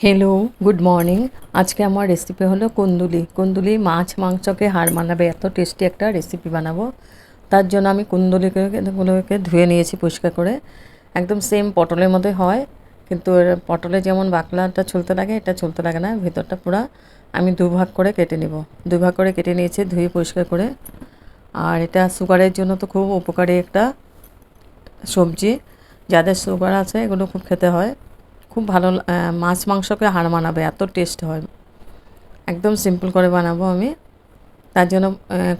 Hello good morning আজকে আমার recipe হলো কুন্দুলি। কুন্দুলি মাছ মাংসকে হাড় মানাবে। এত টেস্টি একটা রেসিপি বানাবো। তার জন্য আমি কুন্দুলিকেগুলোকে ধুয়ে নিয়েছি পরিষ্কার করে। একদম সেম পটলের মধ্যে হয়। কিন্তু পটলে যেমন বাকলাটা চলতে লাগে, এটা চলতে লাগে না। ভেতরটা পুরো আমি দুভাগ করে কেটে নিব। দুভাগ করে কেটে নিয়েছি, ধুয়ে পরিষ্কার করে। আর এটা সুগারের জন্য তো খুব উপকারী একটা সবজি। যাদের সুগার আছে, এগুলো খুব খেতে হয়। খুব ভালো মাছ মাংসকে হাড় মানাবে, এত টেস্ট হয়। একদম সিম্পল করে বানাবো আমি। তার জন্য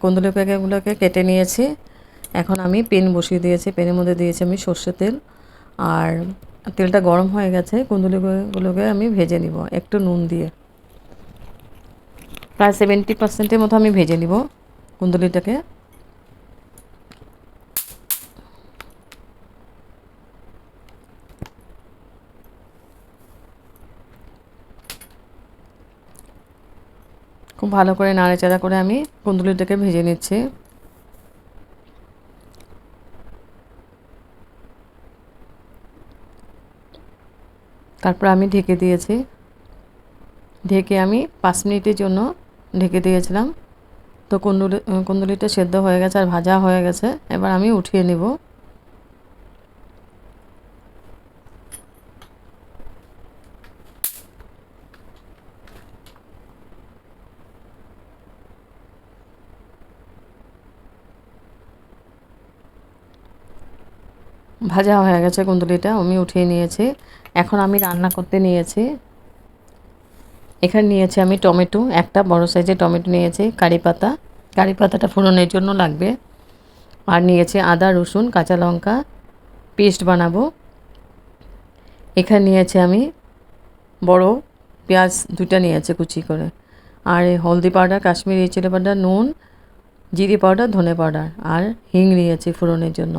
কুন্দুলি পেঁয়াজগুলোকে কেটে নিয়েছি। এখন আমি পেন বসিয়ে দিয়েছি, পেনের মধ্যে দিয়েছি আমি সর্ষের তেল। আর তেলটা গরম হয়ে গেছে, কুন্দুলিগুলোকে আমি ভেজে নিব, একটু নুন দিয়ে। প্রায় সেভেন্টি পার্সেন্টের মতো আমি ভেজে নিব কুন্দুলিটাকে। খুব ভালো করে নাড়াচাড়া করে আমি কুন্দুলিটাকে ভেজে নিচ্ছি। তারপর আমি ঢেকে দিয়েছি। ঢেকে আমি পাঁচ মিনিটের জন্য ঢেকে দিয়েছিলাম। তো কুন্দুলি, কুন্দুলিটা সেদ্ধ হয়ে গেছে আর ভাজা হয়ে গেছে। এবার আমি উঠিয়ে নিব। ভাজা হয়ে গেছে কুন্দুলিটা, আমি উঠিয়ে নিয়েছি। এখন আমি রান্না করতে নিয়েছি। এখানে নিয়েছি আমি টমেটো, একটা বড় সাইজের টমেটো নিয়েছি, কারি পাতা। কারি পাতাটা ফোড়নের জন্য লাগবে। আর নিয়েছি আদা, রসুন, কাঁচা লঙ্কা, পেস্ট বানাবো। এখানে নিয়েছি আমি বড় পেঁয়াজ দুটা নিয়েছে কুচি করে। আর হলদি পাউডার, কাশ্মীরি চিলি পাউডার, নুন, জিরে পাউডার, ধনে পাউডার। আর হিং নিয়েছি ফোড়নের জন্য।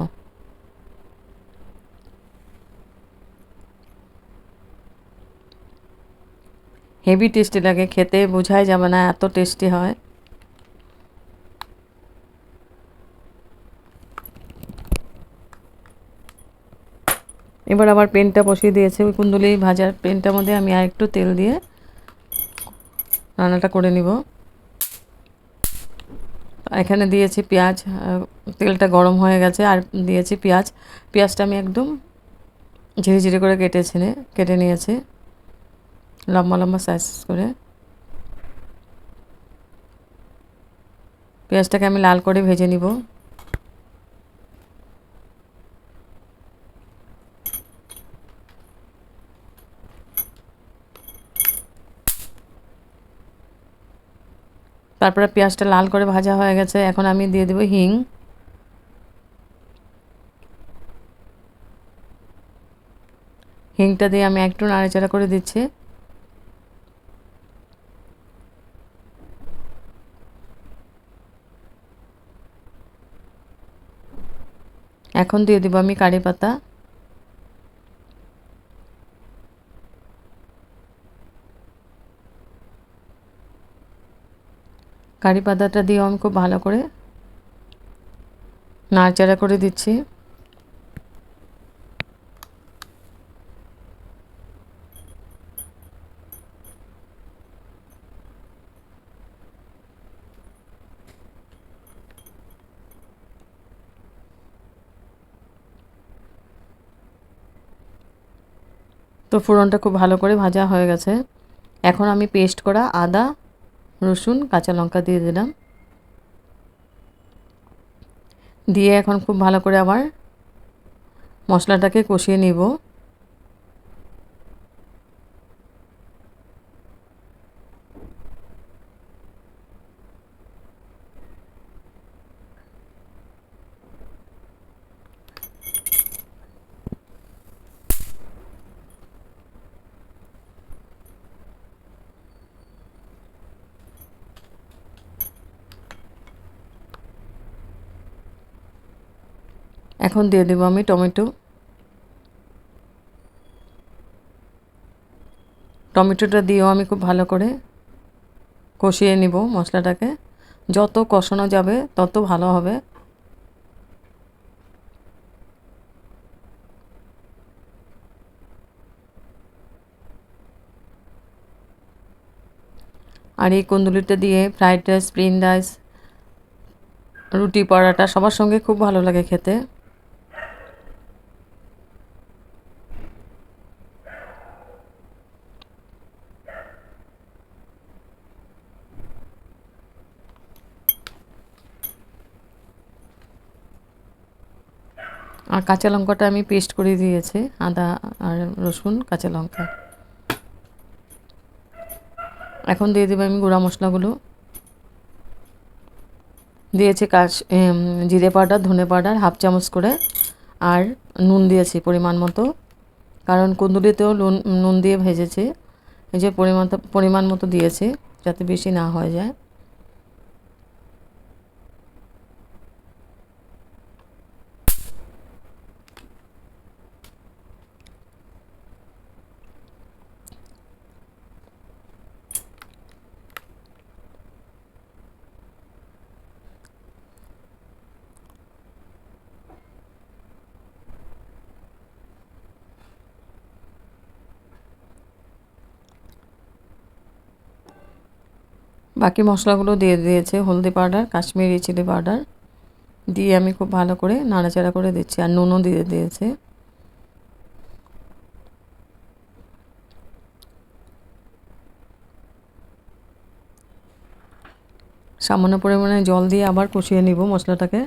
হেভি টেস্টি লাগে, খেতে বোঝাই যাবে না, এত টেস্টি হয়। এবার আবার পেনটা বসিয়ে দিয়েছে, ওই কুন্দুলি ভাজার পেনটার মধ্যে আমি আর একটু তেল দিয়ে রান্নাটা করে নিব। এখানে দিয়েছি পেঁয়াজ তেলটা গরম হয়ে গেছে, আর দিয়েছি পেঁয়াজ। পেঁয়াজটা আমি একদম ঝিরে ঝিরে করে কেটেছি কেটে নিয়েছি। লম্বা লম্বা সাইজ করে। পেঁয়াজটাকে আমি লাল করে ভেজে নিব। তারপরে পেঁয়াজটা লাল করে ভাজা হয়ে গেছে। এখন আমি দিয়ে দেবো হিং। হিংটা দিয়ে আমি একটু নাড়াচাড়া করে দিচ্ছি। এখন দিয়ে দেবো আমি কারি পাতা। কারি পাতাটা দিয়েও আমি খুব ভালো করে নাড়চাড়া করে দিচ্ছি। তো ফোড়নটা খুব ভালো করে ভাজা হয়ে গেছে। এখন আমি পেস্ট করা আদা, রসুন, কাঁচা লঙ্কা দিয়ে দিলাম। দিয়ে এখন খুব ভালো করে আবার মশলাটাকে কষিয়ে নিব। এখন দিয়ে দেবো আমি টমেটো। টমেটোটা দিয়েও আমি খুব ভালো করে কষিয়ে নিব মশলাটাকে। যত কষানো যাবে, তত ভালো হবে। আর এই কুন্দুলিটা দিয়ে ফ্রাইড রাইস স্প্রিং রাইস, রুটি পরাটা সবার সঙ্গে খুব ভালো লাগে খেতে। আর কাঁচা লঙ্কাটা আমি পেস্ট করে দিয়েছি, আদা আর রসুন, কাঁচা লঙ্কা। এখন দিয়ে দেবো আমি গুঁড়া মশলাগুলো। দিয়েছি কাশ জিরে পাউডার, ধনে পাউডার, হাফ চামচ করে, আর নুন দিয়েছি পরিমাণ মতো। কারণ কুন্দুলিতেও নুন নুন দিয়ে ভেজেছি, এই যে পরিমাণ পরিমাণ মতো দিয়েছি, যাতে বেশি না হয়ে যায়। বাকি মশলাগুলো দিয়ে দিয়েছে হলদি পাউডার, কাশ্মীরি চিলি পাউডার। দিয়ে আমি খুব ভালো করে নাড়াচাড়া করে দিচ্ছি আর নুনও দিয়ে দিয়েছে। সামান্য পরিমাণে জল দিয়ে আবার কষিয়ে নিব মশলাটাকে।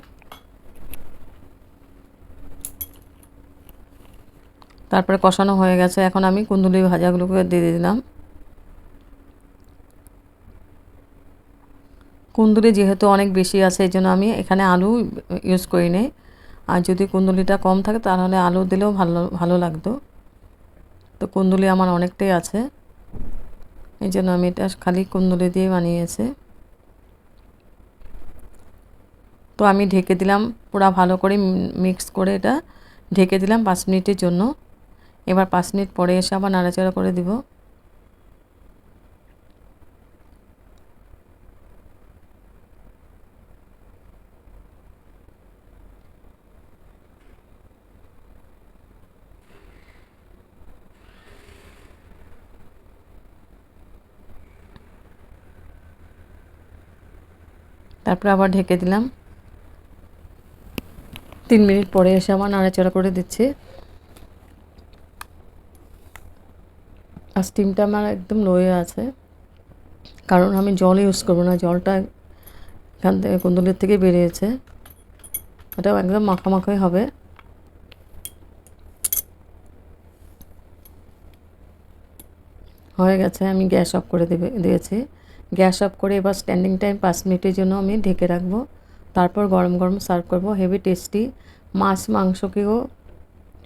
তারপরে কষানো হয়ে গেছে। এখন আমি কুন্দুলি ভাজাগুলোকে দিয়ে দিলাম। কুন্দুলি যেহেতু অনেক বেশি আছে, এই জন্য আমি এখানে আলু ইউজ করি নি। আর যদি কুন্দুলিটা কম থাকে, তাহলে আলু দিলেও ভালো ভালো লাগতো। তো কুন্দুলি আমার অনেকটাই আছে। এই জন্য আমি এটা খালি কুন্দুলি দিয়ে বানিয়েছি। তো আমি ঢেকে দিলাম পুরো ভালো করে মিক্স করে এটা। ঢেকে দিলাম পাঁচ মিনিটের জন্য। এবার পাঁচ মিনিট পরে এসে আবার নাড়াচাড়া করে দিব। তারপরে আবার ঢেকে দিলাম। তিন মিনিট পরে এসে আবার নাড়াচাড়া করে দিচ্ছি। আর স্টিমটা আমার একদম লোয়ে আছে। কারণ আমি জল ইউজ করব না, জলটা এখান থেকে কুন্দুলির থেকে বেরিয়েছে। এটাও একদম মাখামাখাই হবে। হয়ে গেছে, আমি গ্যাস অফ করে দেবে, দিয়েছি। গ্যাস অফ করে এবার স্ট্যান্ডিং টাইম পাঁচ মিনিটের জন্য আমি ঢেকে রাখব। তারপর গরম গরম সার্ভ করব। হেভি টেস্টি মাছ মাংসকেও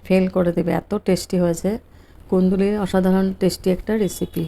ফেল করে দেবে। এত টেস্টি হয়েছে। কুন্দুলির অসাধারণ টেস্টি একটা রেসিপি